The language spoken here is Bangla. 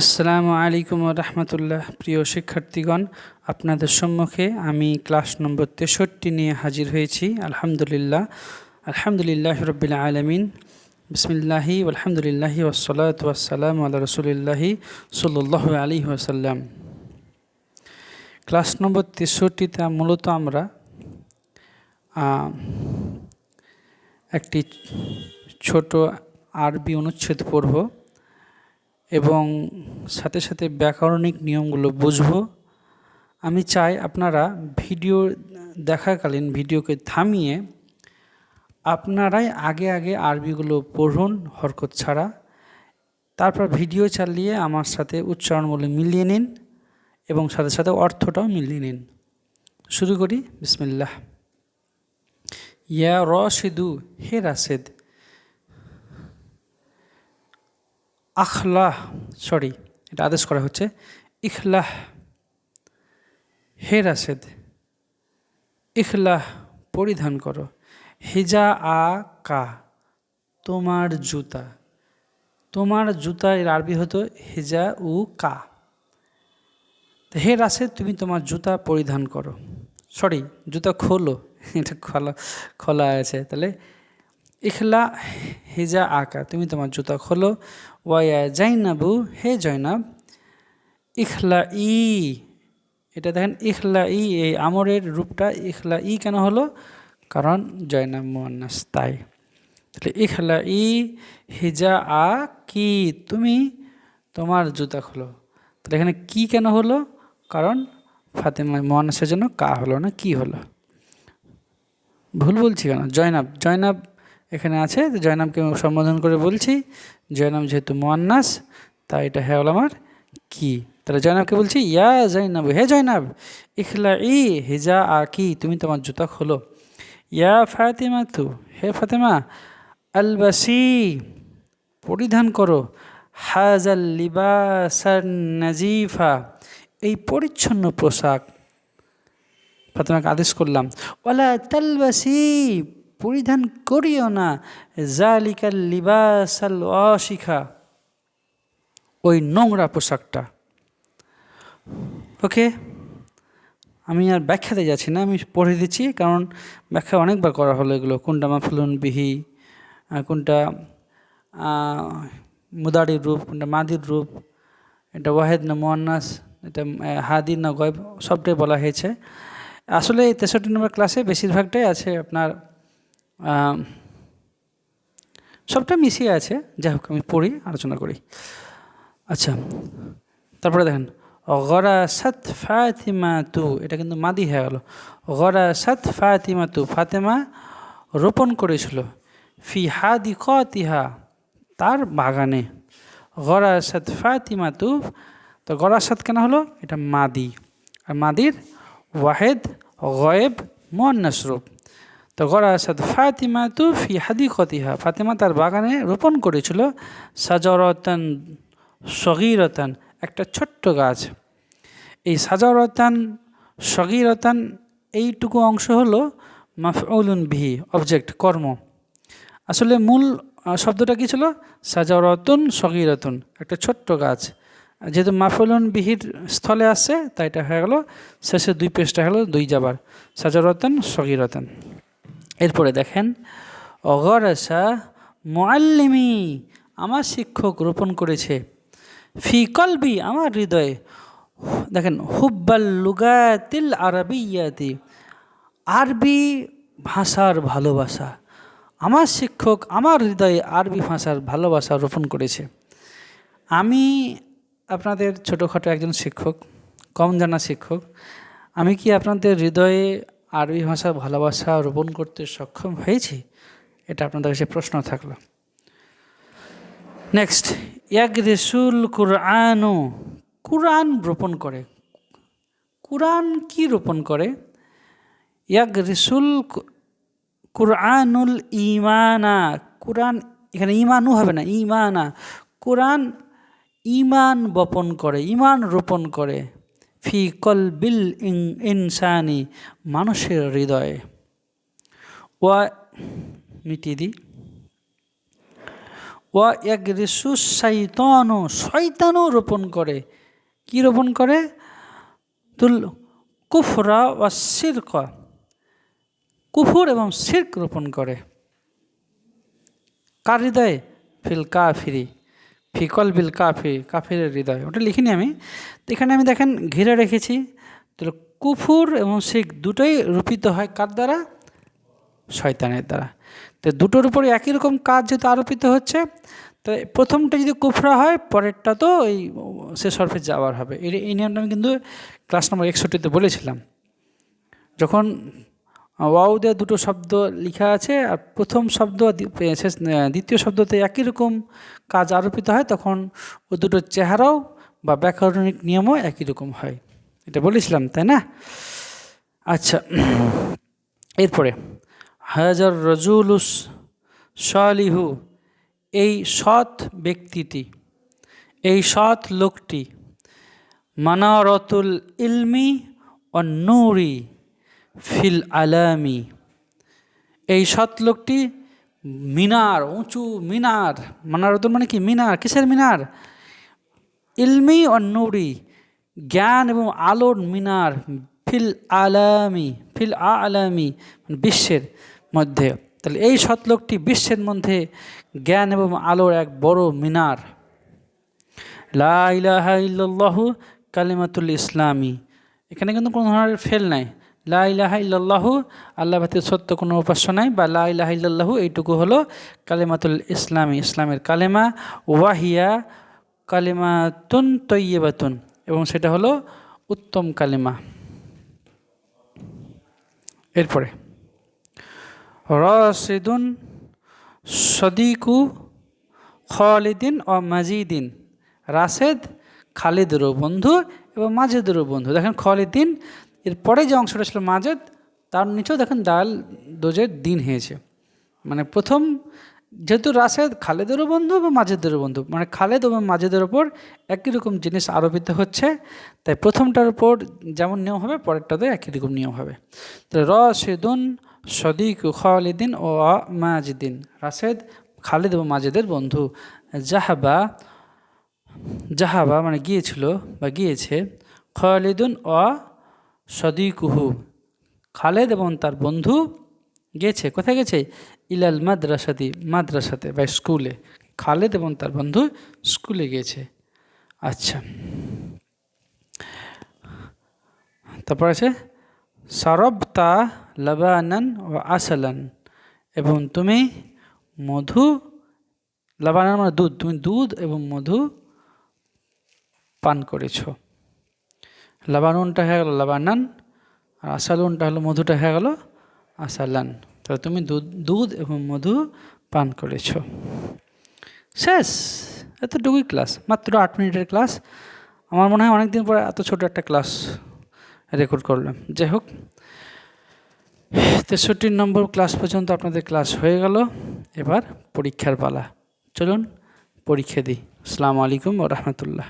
আসসালামু আলাইকুম রহমতুল্লাহ। প্রিয় শিক্ষার্থীগণ, আপনাদের সম্মুখে আমি ক্লাস নম্বর তেষট্টি নিয়ে হাজির হয়েছি। আলহামদুলিল্লাহ। আলহামদুলিল্লাহ রবিল আলমিন। বিসমিল্লাহি আলহামদুলিল্লাহি ওসলাত ওয়াসালাম আল্লাহ রসুলিল্লাহি সাল্লাহ আলী ওয়াসাল্লাম। ক্লাস নম্বর তেষট্টিতে মূলত আমরা একটি ছোট আরবি অনুচ্ছেদ পড়ব। এবং সাথে সাথে ব্যাকরণিক নিয়মগুলো বুঝব। আমি চাই আপনারা ভিডিও দেখাকালীন ভিডিওকে থামিয়ে আপনারাই আগে আগে আরবিগুলো পড়ুন হরকত ছাড়া। তারপর ভিডিও চালিয়ে আমার সাথে উচ্চারণগুলো মিলিয়ে নিন এবং সাথে সাথে অর্থটাও মিলিয়ে নিন। শুরু করি। বিসমিল্লাহ। ইয়া রশেদু, হে রাশেদ আখলাহ সরি এটা আদেশ করা হচ্ছে। ইখলাহ, হে রাশেদ, ইখলাহ পরিধান করো। হিজা আ কা তোমার জুতা। তোমার জুতা এর আরবি হতো হিজা উ কা হে রাশেদ, তুমি তোমার জুতা পরিধান করো। সরি জুতা খোলো। এটা খোলা খোলা আছে। তাহলে ইখলা হিজা আকা, তুমি তোমার জুতা খোলো। ওয়া জাইনাবু, হে জয়নাব, ইখলা ই, এটা দেখেন ইখলা ই, এই আমরের রূপটা ইখলা ই কেন হলো? কারণ জয়নাব মোয়ান্নাস, তাই। তাহলে ইখলা ই হিজা আ কি, তুমি তোমার জুতা খোলো। তাহলে এখানে কি কেন হলো? কারণ ফাতেমা মোয়ান্নাসের জন্য কা হলো না, কি হলো? ভুল বলছি কেন? জয়নাব জয়নাব এখানে আছে তো জয়নাবকে সম্বোধন করে বলছি, জয়নাম যেহেতু মোয়ান্নাস, তাই এটা হ্যাঁ আমার কি? তাহলে জয়নাবকে বলছি, ইয়া জয়নাব, হে জয়নাব ইখলা ই হিজা কি তুমি তোমার জুতা খোলো। ইয়া ফাতেমা তু হে ফাতেমা, আলবাসি, পরিধান করো। হাজাল লিবাসান নাজিফা এই পরিচ্ছন্ন পোশাক। ফাতেমাকে আদেশ করলাম ওলা তালবাসি পরিধান করিও না। জালিকাল লিবাসাল অশিখা ওই নোংরা পোশাকটা। ওকে? আমি আর ব্যাখ্যাতে যাচ্ছি না, আমি পড়ে দিচ্ছি, কারণ ব্যাখ্যা অনেকবার করা হলো এগুলো। কোনটা মাফলুন বিহি কোনটা মুদারির রূপ, কোনটা মাদির রূপ, এটা ওয়াহেদ না মোয়ান্নাস, এটা হাদির না গয়েব, সবটাই বলা হয়েছে। আসলে তেষট্টি নম্বর ক্লাসে বেশিরভাগটাই আছে আপনার সবটা মিশিয়ে আছে। যাই হোক, আমি পড়ি, আলোচনা করি। আচ্ছা তারপরে দেখেন, গরা সাত ফাতিমা তু এটা কিন্তু মাদি হয়ে গেল। গরা সাত ফাতিমা তু ফাতেমা রোপণ করেছিল। ফি হাদি কতিহা তার বাগানে। গরা সাত ফাতিমা তু তো গরা সাত কেন হলো? এটা মাদি। আর মাদির ওয়াহেদ, গয়েব রূপ। তো গরা সাদ ফাতিমা তু ফি হাদি কতিহা ফাতিমা তার বাগানে রোপণ করেছিল সাজরতান সগিরতান, একটা ছোট্ট গাছ। এই সাজরতান সগিরতান এইটুকু অংশ হলো মাফউলুন বিহি অবজেক্ট কর্ম। আসলে মূল শব্দটা কী ছিল? সাজারতুন সগিরতুন, একটা ছোট্ট গাছ। যেহেতু মাফুলুন বিহির স্থলে আসছে তাই এটা হয়ে গেল, শেষে দুই পেজটা হলো দুই যাবার সাজারতন সগিরতন। এরপরে দেখেন, অগরাসা মোয়াল্লিমি আমার শিক্ষক রোপণ করেছে। ফি কলবি, আমার হৃদয়ে, দেখেন, হুব্বাল লুগাতিল আরবিয়াতি, আরবি ভাষার ভালোবাসা। আমার শিক্ষক, আমার হৃদয়ে আরবি ভাষার ভালোবাসা রোপণ করেছে। আমি আপনাদের ছোটোখাটো একজন শিক্ষক, কম জানা শিক্ষক। আমি কি আপনাদের হৃদয়ে আরবি ভাষা ভালোবাসা রোপণ করতে সক্ষম হয়েছি? এটা আপনাদের কাছে প্রশ্ন থাকল। নেক্সট ইয়াক রেসুল কুরআনু, কুরআন রোপণ করে। কুরআন কি রোপণ করে? ইয়াক রেসুল কুরআনুল ইমানা কুরআন, এখানে ইমানও হবে না ইমানা কোরআন ইমান বপন করে ইমান রোপণ করে। ফি কলবিল ইন- ইনসানি, মানুষের হৃদয়ে। ওয়া, মিটিয়ে দিই। ওয়া এক ঋষু শৈতানও শয়তানও রোপণ করে। কি রোপণ করে? তুল কুফরা ওয়া শিরক কুফুর এবং শির্ক রোপণ করে। কার হৃদয়ে? ফিল কাফিরি। ফিকল বিল কাফি, কাফিরের হৃদয়। ওটা লিখিনি আমি। তো এখানে আমি দেখেন ঘিরে রেখেছি। তাহলে কুফুর এবং শিখ দুটোই রূপিত হয় কার দ্বারা? শয়তানের দ্বারা। তো দুটোর উপরে একই রকম কাজ যেহেতু আরোপিত হচ্ছে, তো প্রথমটা যদি কুফরা হয়, পরেরটা তো এই শেষ হরফে যাওয়ার হবে। এই নিয়মটা আমি কিন্তু ক্লাস নম্বর একষট্টিতে বলেছিলাম। যখন ওয়াও দিয়ে দুটো শব্দ লেখা আছে আর প্রথম শব্দ দ্বিতীয় শব্দতে একই রকম কাজ আরোপিত হয়, তখন ও দুটোর চেহারাও বা ব্যাকরণিক নিয়মও একই রকম হয়। এটা বলেছিলাম, তাই না? আচ্ছা এরপরে, হাজার রজুলুস সলিহু, এই সৎ ব্যক্তিটি, এই সৎ লোকটি, মানারতুল ইলমি ও নূরি ফিল আলামি। এই সৎ লোকটি মিনার, উঁচু মিনার, মানারতুল মানে কি? মিনার, কিসের মিনার? ইলমি ও নূরি, জ্ঞান এবং আলোর মিনার, ফিল আলামি, ফিল আ আলামি মানে বিশ্বের মধ্যে। তাহলে এই সৎলোকটি বিশ্বের মধ্যে জ্ঞান এবং আলোর এক বড় মিনার। লাহ কালিমাতুল ইসলামী। এখানে কিন্তু কোনো ধরনের ফেল নাই। লা ইলাহা ইল্লাল্লাহু, আল্লাহ ভাতির সত্য কোনো উপাস্য নাই, বা লা ইলাহা ইল্লাল্লাহু এইটুকু হলো কালিমাতুল ইসলামী, ইসলামের কালেমা, ওয়াহিয়া কালিমাতুন তৈয়বাতুন, এবং সেটা হলো উত্তম কালেমা। এরপরে রসিদুন সদিকু খালিদিন ও মাজিদিন, রাশেদ খালিদেরও বন্ধু এবং মাজেদেরও বন্ধু। দেখেন খালিদিন এর পরে যে অংশটা ছিল মাজেদ, তার নিচেও দেখেন দাল দোজের দিন হয়েছে। মানে প্রথম যেহেতু রাশেদ খালেদেরও বন্ধু বা মাজেদেরও বন্ধু মানে খালেদ এবং মাজেদের ওপর একই রকম জিনিস আরোপিত হচ্ছে, তাই প্রথমটার উপর যেমন নিয়ম হবে, পরেরটাতে একই রকম নিয়ম হবে। তো রশেদুন সদিক খালিদিন ও মাজিদিন, রাশেদ, খালেদ এবং মাজেদের বন্ধু। জাহাবা জাহাবা মানে গিয়েছিল বা গিয়েছে, খালিদুন ও সদিকুহু। খালেদ এবং তার বন্ধু গেছে। কোথায় গেছে? ইলাল মাদ্রাসাতি মাদ্রাসাতে বা স্কুলে। খালেদ এবং তার বন্ধু স্কুলে গিয়েছে আচ্ছা। তারপর আছে, সরবতা লাবানান ও আসালান। এবং তুমি মধু, লাবানান মানে দুধ। তুমি দুধ এবং মধু পান করেছ। লাবানুনটা হয়ে গেল লাবানান, আর আসালুনটা হলো মধুটা হয়ে গেল আসালান। তো তুমি দুধ দুধ এবং মধু পান করেছ। শেষ। এতটুকুই ক্লাস, মাত্র আট মিনিটের ক্লাস। আমার মনে হয় অনেকদিন পরে এত ছোট একটা ক্লাস রেকর্ড করলাম। যাই হোক তেষট্টি নম্বর ক্লাস পর্যন্ত আপনাদের ক্লাস হয়ে গেল। এবার পরীক্ষার পালা। চলুন, পরীক্ষা দিই। আসসালামু আলাইকুম ও রহমতুল্লাহ।